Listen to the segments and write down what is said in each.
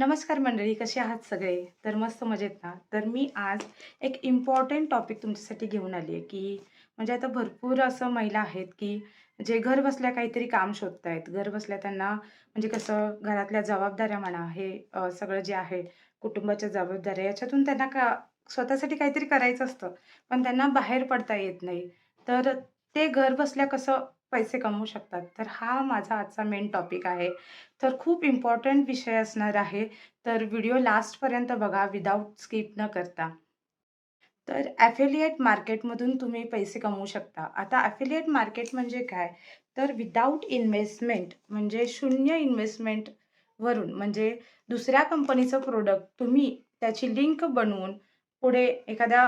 नमस्कार मंडळी, कसे आहात सगळे? तर मस्त मजेत ना? तर मी आज एक इम्पॉर्टंट टॉपिक तुमच्यासाठी घेऊन आली आहे, की म्हणजे आता भरपूर असं महिला आहेत, की जे घर बसल्या काहीतरी काम शोधतायत. घर बसल्या त्यांना म्हणजे कसं घरातल्या जबाबदाऱ्या म्हणा, हे सगळं जे आहे कुटुंबाच्या जबाबदाऱ्या याच्यातून त्यांना का स्वतःसाठी काहीतरी करायचं असतं, पण त्यांना बाहेर पडता येत नाही. तर ते घर बसल्या कसं पैसे कमवू शकतात? तर हा माझा आजचा मेन टॉपिक आहे. तर खूप इम्पॉर्टंट विषय असणार आहे. तर व्हिडिओ लास्टपर्यंत बघा विदाऊट स्किप न करता. तर ॲफिलिएट मार्केटमधून तुम्ही पैसे कमवू शकता. आता ॲफिलिएट मार्केट म्हणजे काय? तर विदाऊट इन्व्हेस्टमेंट म्हणजे शून्य इन्व्हेस्टमेंटवरून म्हणजे दुसऱ्या कंपनीचं प्रोडक्ट तुम्ही त्याची लिंक बनवून पुढे एखाद्या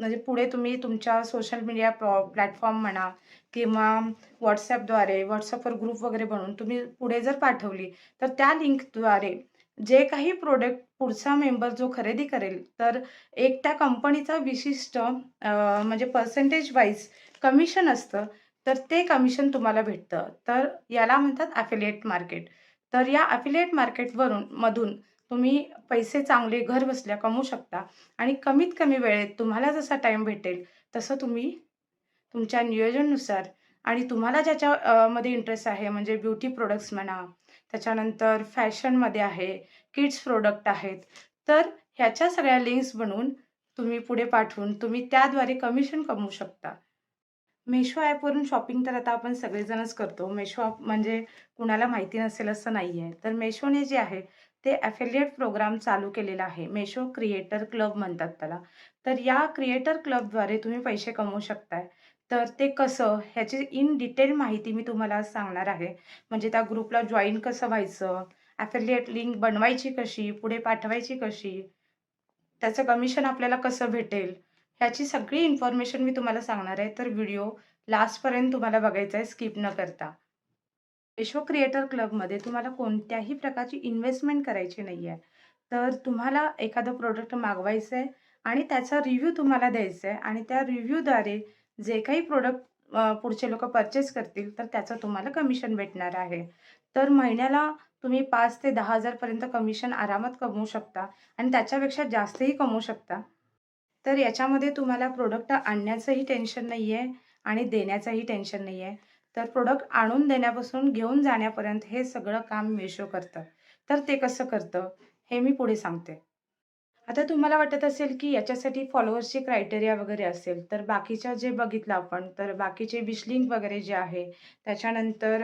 म्हणजे पुढे तुम्ही तुमच्या सोशल मीडिया प्लॅटफॉर्म म्हणा किंवा व्हॉट्सॲपद्वारे व्हॉट्सअपवर ग्रुप वगैरे बनवून तुम्ही पुढे जर पाठवली, तर त्या लिंकद्वारे जे काही प्रोडक्ट पुढचा मेंबर जो खरेदी करेल, तर एक त्या कंपनीचा विशिष्ट म्हणजे पर्सेंटेज वाईज कमिशन असतं. तर ते कमिशन तुम्हाला भेटतं. तर याला म्हणतात ॲफिलिएट मार्केट. तर या ॲफिलिएट मार्केटवरून मधून तुम्ही पैसे चांगले घरबसल्या कमवू शकता आणि कमीत कमी वेळेत तुम्हाला जसा टाईम भेटेल, तसं तुम्ही तुमच्या नियोजननुसार आणि तुम्हाला ज्याच्यामध्ये इंटरेस्ट आहे म्हणजे ब्युटी प्रोडक्ट्स म्हणा, त्याच्यानंतर फॅशनमध्ये आहे, किड्स प्रोडक्ट आहेत. तर ह्याच्या सगळ्या लिंक्स बनवून तुम्ही पुढे पाठवून तुम्ही त्याद्वारे कमिशन कमवू शकता. मेशो ॲपवरून शॉपिंग तर आता आपण सगळेजणच करतो. मेशो ॲप म्हणजे कुणाला माहिती नसेल असं नाही आहे तर मेशोने जे आहे ते ॲफिलिएट प्रोग्राम चालू केलेला आहे. मेशो क्रिएटर क्लब म्हणतात त्याला. तर या क्रिएटर क्लबद्वारे तुम्ही पैसे कमवू शकताय. तर ते कसं ह्याची इन डिटेल माहिती मी तुम्हाला आज सांगणार आहे. म्हणजे त्या ग्रुपला जॉईन कसं व्हायचं, ॲफिलिएट लिंक बनवायची कशी, पुढे पाठवायची कशी, त्याचं कमिशन आपल्याला कसं भेटेल, ह्याची सगळी इन्फॉर्मेशन मी तुम्हाला सांगणार आहे. तर व्हिडिओ लास्टपर्यंत तुम्हाला बघायचा आहे स्किप न करता. विश्व क्रिएटर क्लबमध्ये तुम्हाला कोणत्याही प्रकारची इन्व्हेस्टमेंट करायची नाही आहे. तर तुम्हाला एखादं प्रोडक्ट मागवायचं आहे आणि त्याचा रिव्ह्यू तुम्हाला द्यायचा आहे आणि त्या रिव्ह्यूद्वारे जे काही प्रोडक्ट पुढचे लोक पर्चेस करतील, तर त्याचं तुम्हाला कमिशन भेटणार आहे. तर महिन्याला तुम्ही पाच ते दहा हजारपर्यंत कमिशन आरामात कमवू शकता आणि त्याच्यापेक्षा जास्तही कमवू शकता. तर याच्यामध्ये तुम्हाला प्रोडक्ट आणण्याचंही टेन्शन नाही आहे आणि देण्याचंही टेन्शन नाही आहे. तर प्रोडक्ट आणून देण्यापासून घेऊन जाण्यापर्यंत हे सगळं काम मेशो करतं. तर ते कसं करतं, हे मी पुढे सांगते. आता तुम्हाला वाटत असेल, की याच्यासाठी फॉलोअर्सची क्रायटेरिया वगैरे असेल, तर बाकीच्या जे बघितलं आपण, तर बाकीचे विशलिंक वगैरे जे आहे, त्याच्यानंतर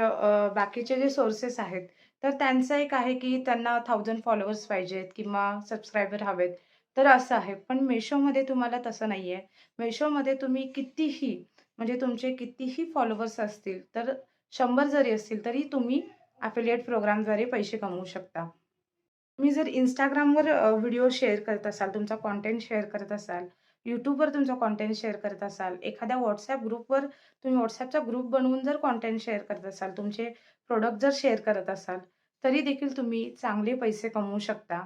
बाकीचे जे सोर्सेस आहेत, तर त्यांचं एक आहे, की त्यांना थाउजंड फॉलोअर्स पाहिजेत किंवा सबस्क्रायबर हवेत, तर असं आहे. पण मेशोमध्ये तुम्हाला तसं नाही आहे. मेशोमध्ये तुम्ही कितीही म्हणजे तुमचे कितीही फॉलोअर्स असतील, तर शंभर जरी असतील, तरी तुम्ही ॲफिलिएट प्रोग्रामद्वारे पैसे कमवू शकता. तुम्ही जर इंस्टाग्रामवर व्हिडिओ शेअर करत असाल, तुमचा कॉन्टेंट शेअर करत असाल, यूट्यूबवर तुमचा कॉन्टेंट शेअर करत असाल, एखाद्या व्हॉट्सॲप ग्रुपवर तुम्ही व्हॉट्सॲपचा ग्रुप बनवून जर कॉन्टेंट शेअर करत असाल, तुमचे प्रोडक्ट जर शेअर करत असाल, तरी देखील तुम्ही चांगले पैसे कमवू शकता.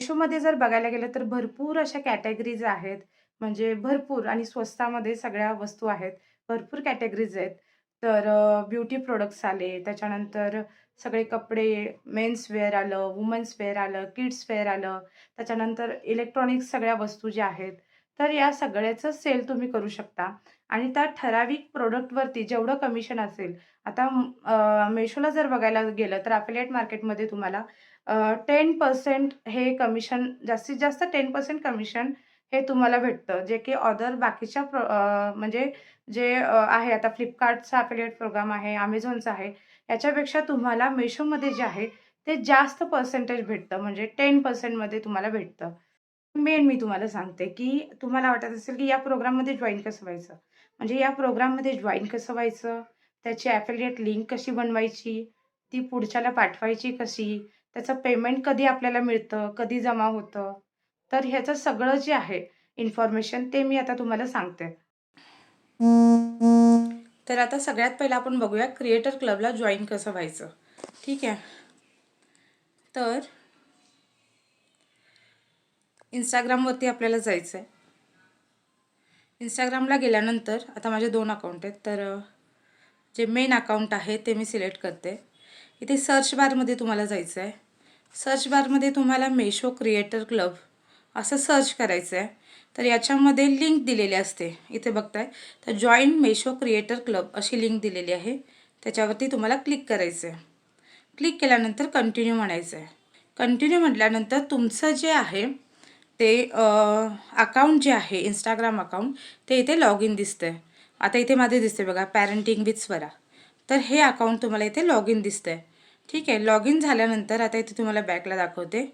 मिशोमध्ये जर बघायला गेलं तर भरपूर अशा कॅटेगरीज आहेत. म्हणजे भरपूर आणि स्वस्तामध्ये सगळ्या वस्तू आहेत. भरपूर कॅटेगरीज आहेत. तर ब्युटी प्रोडक्ट्स आले, त्याच्यानंतर सगळे कपडे, मेन्स वेअर आलं, वुमन्स वेअर आलं, किड्स वेअर आलं, त्याच्यानंतर इलेक्ट्रॉनिक्स सगळ्या वस्तू ज्या आहेत, तर या सगळ्याचं सेल तुम्ही करू शकता आणि त्या ठराविक प्रोडक्टवरती जेवढं कमिशन असेल, आता मेशोला जर बघायला गेलं तर अफिलेट मार्केटमध्ये तुम्हाला टेन पर्सेंट हे कमिशन जास्तीत जास्त 10% कमिशन हे तुम्हाला भेटतं. जे की अदर बाकीच्या प्र म्हणजे जे आहे आता फ्लिपकार्टचा अफिलिएट प्रोग्राम आहे, अमेझॉनचा आहे, याच्यापेक्षा तुम्हाला मेशोमध्ये जे आहे, ते जास्त पर्सेंटेज भेटतं. म्हणजे टेन पर्सेंटमध्ये तुम्हाला भेटतं. मेन मी तुम्हाला सांगते, की तुम्हाला वाटत असेल, की या प्रोग्राममध्ये जॉईन कसं व्हायचं? म्हणजे या प्रोग्राममध्ये जॉईन कसं व्हायचं? त्याची ॲफिलिएट लिंक कशी बनवायची? ती पुढच्याला पाठवायची कशी? त्याचं पेमेंट कधी आपल्याला मिळतं? कधी जमा होतं? तर ह्याचं सगळं जे आहे इन्फॉर्मेशन ते मी आता तुम्हाला सांगते. तर आता सगळ्यात पहिलं आपण बघूया क्रिएटर क्लबला जॉईन कसं व्हायचं. ठीक आहे. तर इंस्टाग्रामवरती आपल्याला जायचं आहे. इंस्टाग्रामला गेल्यानंतर आता माझे दोन अकाउंट आहेत. तर जे मेन अकाउंट आहे ते मी सिलेक्ट करते. इथे सर्च बारमध्ये तुम्हाला जायचं आहे. सर्च बारमध्ये तुम्हाला मेशो क्रिएटर क्लब असं सर्च करायचं आहे तर याच्यामध्ये लिंक दिलेली असते. इथे बघताय. तर जॉईन मेशो क्रिएटर क्लब अशी लिंक दिलेली आहे. त्याच्यावरती तुम्हाला क्लिक करायचं आहे क्लिक केल्यानंतर कंटिन्यू म्हणायचं आहे कंटिन्यू म्हटल्यानंतर तुमचं जे आहे ते अकाउंट जे आहे इंस्टाग्राम अकाउंट ते इथे लॉग इन दिसतं आहे आता इथे माझे दिसते बघा पॅरेंटिंग विथ स्वरा तर हे अकाउंट तुम्हाला इथे लॉग इन दिसतं आहे ठीक आहे लॉग इन झाल्यानंतर आता इथे तुम्हाला बॅकला दाखवते.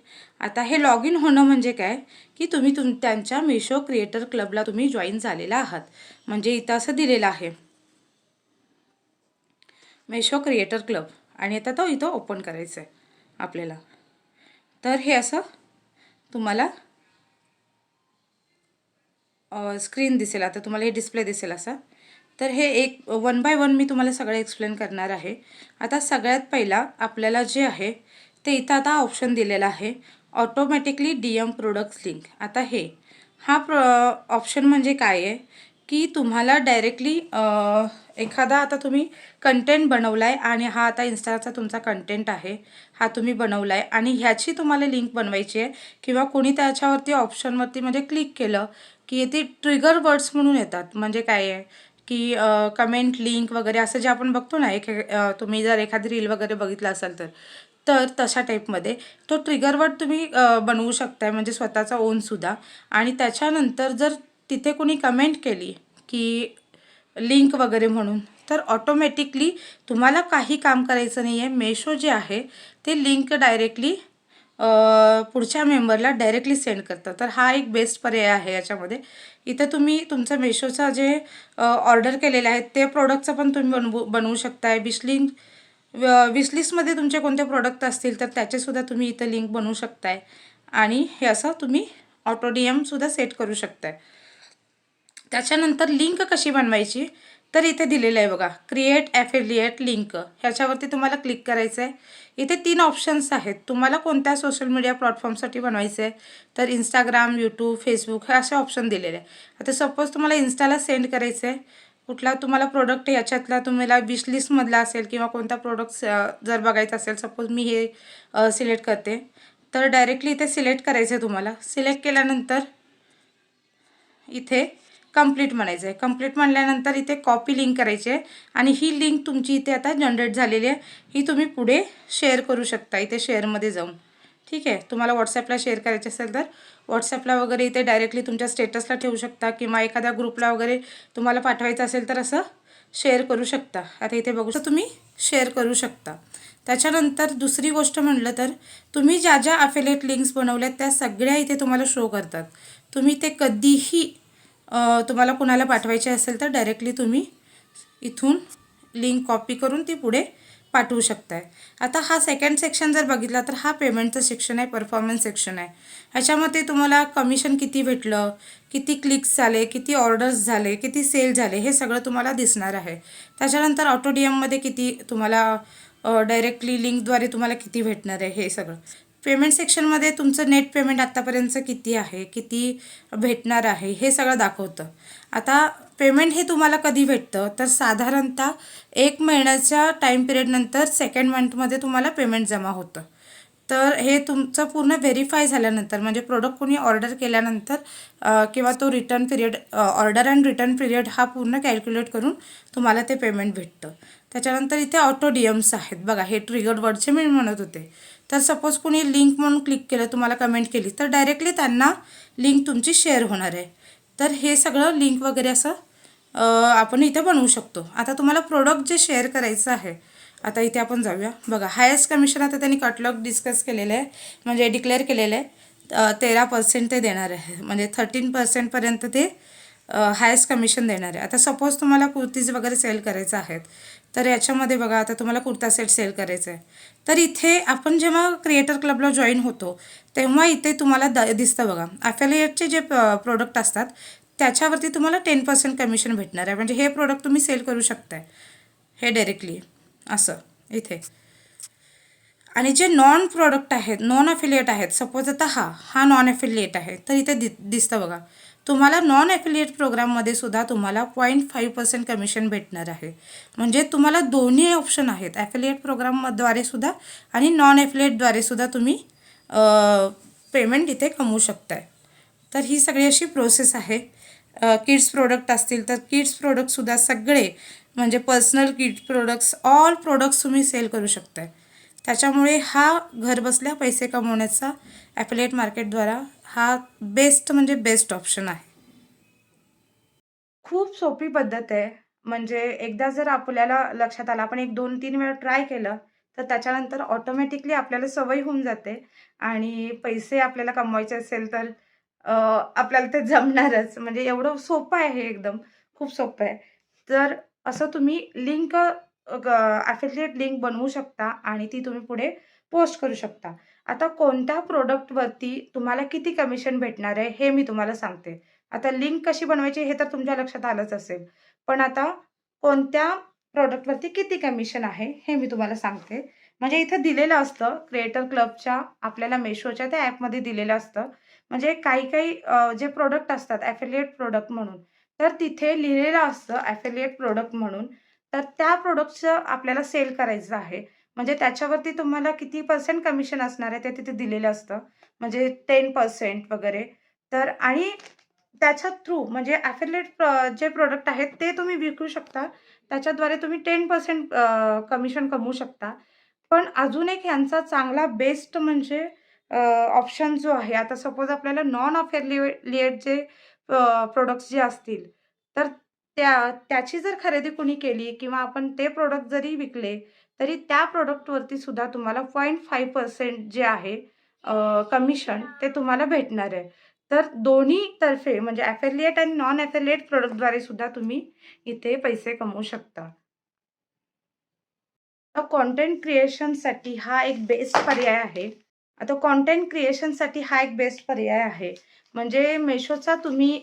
आता हे लॉग इन होणं म्हणजे काय? की तुम्ही तुम त्यांच्या मिशो क्रिएटर क्लबला तुम्ही जॉईन झालेला आहात. म्हणजे इथं असं दिलेलं आहे. मेशो क्रिएटर क्लब आणि आता तो इथं ओपन करायचं आहे आपल्याला. तर हे असं तुम्हाला स्क्रीन दिसेल. आता तुम्हाला हे डिस्प्ले दिसेल असा. तर हे एक वन बाय वन मी तुम्हाला सगळं एक्सप्लेन करणार आहे. आता सगळ्यात पहिला आपल्याला जे आहे ते इथं आता ऑप्शन दिलेला आहे automatically D M products link आता हे हा प्र ऑप्शन म्हणजे काय आहे? की तुम्हाला डायरेक्टली एखादा आता तुम्ही कंटेंट बनवला आहे आणि हा आता इन्स्टाचा तुमचा कंटेंट आहे हा तुम्ही बनवला आहे आणि ह्याची तुम्हाला लिंक बनवायची आहे किंवा कोणी त्याच्यावरती ऑप्शनवरती म्हणजे क्लिक केलं की ते ट्रिगर वर्ड्स म्हणून येतात. म्हणजे काय आहे? की कमेंट लिंक वगैरे असं जे आपण बघतो ना एक तुम्ही जर एखादी रील वगैरे बघितलं असाल तर तर तशा टाईपमध्ये तो ट्रिगर तुम्ही बनवू शकताय म्हणजे स्वतःचा ओनसुद्धा आणि त्याच्यानंतर जर तिथे कोणी कमेंट केली की लिंक वगैरे म्हणून तर ऑटोमॅटिकली तुम्हाला काही काम करायचं नाही आहे मेशो जे आहे ते लिंक डायरेक्टली पुढच्या मेंबरला डायरेक्टली सेंड करतं तर हा एक बेस्ट पर्याय आहे याच्यामध्ये. इथं तुम्ही तुमचं मेशोचा जे ऑर्डर केलेले आहेत ते प्रोडक्टचं पण तुम्ही बनवू बनवू शकताय. विशलिंग विशलिस्टमध्ये तुमचे कोणते प्रोडक्ट असतील तर त्याचेसुद्धा तुम्ही इथं लिंक बनवू शकताय. आणि हे असं तुम्ही ऑटो सेट करू शकताय. त्याच्यानंतर लिंक कशी बनवायची? तर इथे दिलेलं आहे बघा. क्रिएट ॲफिलिएट लिंक ह्याच्यावरती तुम्हाला क्लिक करायचं आहे इथे तीन ऑप्शन्स आहेत. तुम्हाला कोणत्या सोशल मीडिया प्लॅटफॉर्मसाठी बनवायचं आहे तर इंस्टाग्राम यूट्यूब फेसबुक हे असे ऑप्शन दिलेले आहे आता सपोज तुम्हाला इन्स्टाला सेंड करायचं आहे कुठला तुम्हाला प्रोडक्ट याच्यातला तुम्हाला विश लिस्टमधला असेल किंवा कोणता प्रोडक्ट जर बघायचा असेल सपोज मी हे सिलेक्ट करते. तर डायरेक्टली इथे सिलेक्ट करायचं आहे तुम्हाला. सिलेक्ट केल्यानंतर इथे कंप्लीट म्हणायचं आहे कंप्लीट म्हणल्यानंतर इथे कॉपी लिंक करायची आहे. आणि ही लिंक तुमची इथे आता जनरेट झालेली आहे. ही तुम्ही पुढे शेअर करू शकता. इथे शेअरमध्ये जाऊन. ठीक आहे? तुम्हाला व्हॉट्सॲपला शेअर करायचे असेल तर. व्हॉट्सॲपला वगैरे इथे डायरेक्टली तुमच्या स्टेटसला ठेवू शकता किंवा एखाद्या ग्रुपला वगैरे तुम्हाला पाठवायचं असेल तर असं शेअर करू शकता. आता इथे बघू शकता तुम्ही शेअर करू शकता. त्याच्यानंतर दुसरी गोष्ट म्हटलं तर तुम्ही ज्या ज्या अफिलेट लिंक्स बनवल्यात त्या सगळ्या इथे तुम्हाला शो करतात. तुम्ही ते कधीही तुम्हाला कुणाला पाठवायचे असेल तर डायरेक्टली तुम्ही इथून लिंक कॉपी करून ती पुढे पाठवू शकताय. आता हा सेकंड सेक्शन जर बघितला तर हा पेमेंटचं सेक्शन आहे परफॉर्मन्स सेक्शन आहे. ह्याच्यामध्ये तुम्हाला कमिशन किती भेटलं किती क्लिक्स झाले किती ऑर्डर्स झाले किती सेल झाले हे सगळं तुम्हाला दिसणार आहे. त्याच्यानंतर ऑटो डी एममध्ये किती तुम्हाला डायरेक्टली लिंकद्वारे तुम्हाला किती भेटणार आहे हे सगळं. पेमेंट सेक्शनमध्ये तुमचं नेट पेमेंट आत्तापर्यंतचं किती आहे किती भेटणार आहे हे सगळं दाखवतं. आता पेमेंट हे तुम्हाला कधी भेटतं? तर साधारणतः एक महिन्याच्या टाईम पिरियडनंतर सेकंड मंथमध्ये तुम्हाला पेमेंट जमा होतं. तर हे तुमचं पूर्ण व्हेरीफाय झाल्यानंतर म्हणजे प्रोडक्ट कोणी ऑर्डर केल्यानंतर किंवा तो return period order and return period हा पूर्ण कॅल्क्युलेट करून तुम्हाला ते पेमेंट भेटतं. त्याच्यानंतर इथे ऑटो आहेत. बघा हे ट्रिगर्ड वर्डचे मी म्हणत होते. तर सपोज कोणी लिंक म्हणून क्लिक केलं तुम्हाला कमेंट केली तर डायरेक्टली त्यांना लिंक तुमची शेअर होणार आहे. तर हे सगळं लिंक वगैरे असं आपण इथे बनवू शकतो. आता तुम्हाला प्रोडक्ट जे शेअर करायचं आहे आता इथे आपण जाऊया. बघा हायेस्ट कमिशन आता त्यांनी कटलॉग डिस्कस केलेलं आहे म्हणजे डिक्लेअर केलेलं आहे. तेरा पर्सेंट ते देणार आहे. म्हणजे थर्टीन पर्सेंटपर्यंत ते हायस्ट कमिशन देणार आहे. आता सपोज तुम्हाला कुर्तीज वगैरे सेल करायचं आहेत तर याच्यामध्ये बघा आता तुम्हाला कुर्ता सेट सेल करायचा आहे तर इथे आपण जेव्हा क्रिएटर क्लबला जॉईन होतो तेव्हा इथे तुम्हाला द दिसतं बघा ॲफिलिएटचे जे प्रोडक्ट असतात त्याच्यावरती तुम्हाला टेन पर्सेंट कमिशन भेटणार आहे. म्हणजे हे प्रोडक्ट तुम्ही सेल करू शकताय. हे डायरेक्टली असं. इथे. आणि जे नॉन प्रोडक्ट आहेत नॉन अफिलिएट आहेत सपोज आता हा हा नॉन अफिलिएट आहे तर इथे दि दिसतं बघा. तुम्हाला नॉन ॲफिलिएट प्रोग्राममध्ये सुद्धा तुम्हाला पॉईंट फाईव्ह पर्सेंट कमिशन भेटणार आहे. म्हणजे तुम्हाला दोन्ही ऑप्शन आहेत ॲफिलिएट प्रोग्रामद्वारे सुद्धा आणि नॉन ॲफिलिएटद्वारे सुद्धा तुम्ही पेमेंट इथे कमवू शकताय. तर ही सगळी अशी प्रोसेस आहे. किड्स प्रोडक्ट असतील तर किड्स प्रोडक्टसुद्धा सगळे म्हणजे personal kids products all products तुम्ही सेल करू शकताय. त्याच्यामुळे हा घरबसल्या पैसे कमवण्याचा ॲफिलिएट मार्केटद्वारा हा बेस्ट म्हणजे बेस्ट ऑप्शन आहे. खूप सोपी पद्धत आहे. म्हणजे एकदा जर आपल्याला लक्षात आलं आपण एक दोन तीन वेळा ट्राय केलं तर त्याच्यानंतर ऑटोमॅटिकली आपल्याला सवय होऊन जाते. आणि पैसे आपल्याला कमवायचे असेल तर आपल्याला ते जमणारच. म्हणजे एवढं सोपं आहे एकदम. खूप सोपं आहे. तर असं तुम्ही लिंक ॲफिलिएट लिंक बनवू शकता आणि ती तुम्ही पुढे पोस्ट करू शकता. आता कोणत्या प्रोडक्टवरती तुम्हाला किती कमिशन भेटणार आहे हे मी तुम्हाला सांगते. आता लिंक कशी बनवायची हे तर तुमच्या लक्षात आलंच असेल. पण आता कोणत्या प्रोडक्टवरती किती कमिशन आहे हे मी तुम्हाला सांगते. म्हणजे इथं दिलेलं असतं क्रिएटर क्लबच्या आपल्याला मेशोच्या त्या ॲपमध्ये दिलेलं असतं. म्हणजे काही काही जे प्रोडक्ट असतात ॲफिलिएट प्रोडक्ट म्हणून तर तिथे लिहिलेलं असतं ॲफिलिएट प्रोडक्ट म्हणून. तर त्या प्रोडक्टचं आपल्याला सेल करायचं आहे. म्हणजे त्याच्यावरती तुम्हाला किती पर्सेंट कमिशन असणार आहे ते तिथे दिलेलं असतं. म्हणजे टेन पर्सेंट वगैरे. तर आणि त्याच्या थ्रू म्हणजे ॲफिलेट जे प्रोडक्ट आहेत ते तुम्ही विकू शकता. त्याच्याद्वारे तुम्ही टेन पर्सेंट कमिशन कमवू शकता. पण अजून एक ह्यांचा चांगला बेस्ट म्हणजे ऑप्शन जो आहे आता सपोज आपल्याला नॉन अफिलिएट जे प्रोडक्ट्स जे असतील तर त्या त्याची जर खरेदी कुणी केली किंवा आपण ते प्रोडक्ट जरी विकले तरी त्या प्रोडक्टवरती सुद्धा तुम्हाला पॉईंट फाईव्ह पर्सेंट जे आहे कमिशन ते तुम्हाला भेटणार आहे. तर दोन्ही तर्फे म्हणजे ॲफिलिएट आणि नॉन ॲफिलिएट प्रोडक्टद्वारे सुद्धा तुम्ही इथे पैसे कमवू शकता. तर कॉन्टेंट क्रिएशनसाठी हा एक बेस्ट पर्याय आहे. आता कॉन्टेंट क्रिएशनसाठी हा एक बेस्ट पर्याय आहे. म्हणजे मेशोचा तुम्ही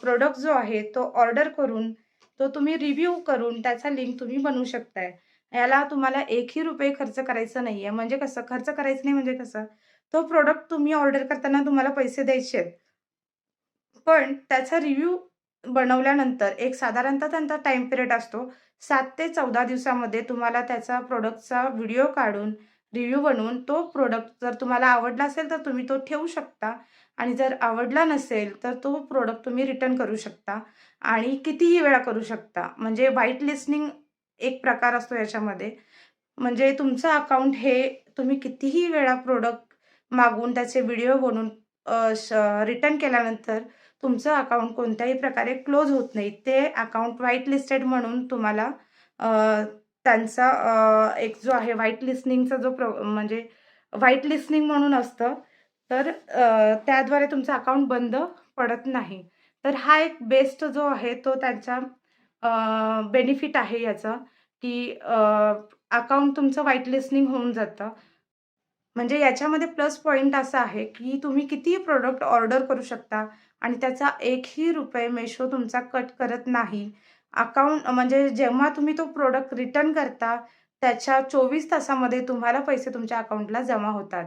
प्रोडक्ट जो आहे तो ऑर्डर करून तो तुम्ही रिव्ह्यू करून त्याचा लिंक तुम्ही बनवू शकताय. याला तुम्हाला एकही रुपये खर्च करायचा नाही आहे म्हणजे कसं? खर्च करायचं नाही म्हणजे कसं? तो प्रोडक्ट तुम्ही ऑर्डर करताना तुम्हाला पैसे द्यायचे आहेत. पण त्याचा रिव्ह्यू बनवल्यानंतर एक साधारणतः त्यांचा टाईम पिरियड असतो. सात ते चौदा दिवसामध्ये तुम्हाला त्याचा प्रोडक्टचा व्हिडिओ काढून रिव्ह्यू बनवून तो प्रोडक्ट जर तुम्हाला आवडला असेल तर तुम्ही तो ठेवू शकता. आणि जर आवडला नसेल तर तो प्रोडक्ट तुम्ही रिटर्न करू शकता. आणि कितीही वेळा करू शकता. म्हणजे व्हाईट लिस्निंग एक प्रकार असतो याच्यामध्ये. म्हणजे तुमचं अकाउंट हे तुम्ही कितीही वेळा प्रोडक्ट मागून त्याचे व्हिडिओ बनवून रिटर्न केल्यानंतर तुमचं अकाउंट कोणत्याही प्रकारे क्लोज होत नाही. ते अकाउंट व्हाईट लिस्टेड म्हणून तुम्हाला त्यांचा एक जो आहे व्हाईट लिस्निंगचा जो प्रो म्हणजे व्हाईट लिस्निंग म्हणून असतं. तर त्याद्वारे तुमचं अकाउंट बंद पडत नाही. तर हा एक बेस्ट जो आहे तो त्यांचा बेनिफिट आहे याचा की अकाउंट तुमचं वाईट लिस्निंग होऊन जातं. म्हणजे याच्यामध्ये प्लस पॉईंट असा आहे की तुम्ही कितीही प्रोडक्ट ऑर्डर करू शकता आणि त्याचा एकही रुपये मेशो तुमचा कट करत नाही. अकाउंट म्हणजे जेव्हा तुम्ही तो प्रोडक्ट रिटर्न करता त्याच्या चोवीस तासामध्ये तुम्हाला पैसे तुमच्या अकाउंटला जमा होतात.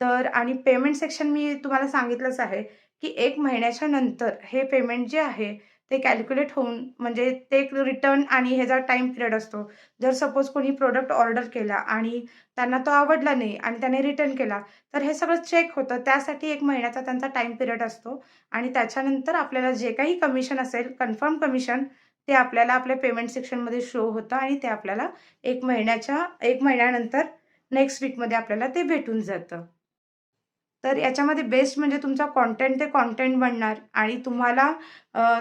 तर आणि पेमेंट सेक्शन मी तुम्हाला सांगितलंच आहे की एक महिन्याच्या नंतर हे पेमेंट जे आहे ते कॅल्क्युलेट होऊन म्हणजे ते रिटर्न आणि ह्याचा टाईम पिरियड असतो जर सपोज कोणी प्रोडक्ट ऑर्डर केला आणि त्यांना तो आवडला नाही आणि त्याने रिटर्न केला तर हे सगळं चेक होतं. त्यासाठी एक महिन्याचा त्यांचा टाईम पिरियड असतो आणि त्याच्यानंतर आपल्याला जे काही कमिशन असेल कन्फर्म कमिशन ते आपल्याला आपल्या पेमेंट सेक्शनमध्ये शो होतं आणि ते आपल्याला एक महिन्याच्या एक महिन्यानंतर नेक्स्ट वीकमध्ये आपल्याला ते भेटून जातं. तर याच्यामध्ये बेस्ट म्हणजे तुमचा कॉन्टेंट ते कॉन्टेंट बनणार आणि तुम्हाला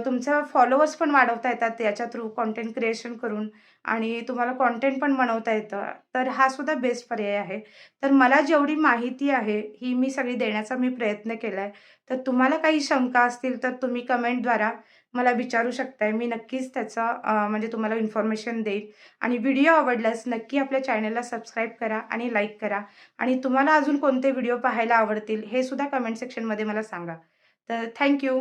तुमचं फॉलोअर्स पण वाढवता येतात याच्या थ्रू कॉन्टेंट क्रिएशन करून आणि तुम्हाला कॉन्टेंट पण बनवता येतं. तर हा सुद्धा बेस्ट पर्याय आहे. तर मला जेवढी माहिती आहे ही मी सगळी देण्याचा मी प्रयत्न केला आहे तर तुम्हाला काही शंका असतील तर तुम्ही कमेंटद्वारा मला विचारू शकताय. मी नक्कीच त्याचा म्हणजे तुम्हाला इन्फॉर्मेशन देईल आणि व्हिडिओ आवडल्यास नक्की आपल्या चॅनलला सबस्क्राईब करा आणि लाईक करा. आणि तुम्हाला अजून कोणते व्हिडिओ पाहायला आवडतील हे सुद्धा कमेंट सेक्शनमध्ये मला सांगा. तर थँक्यू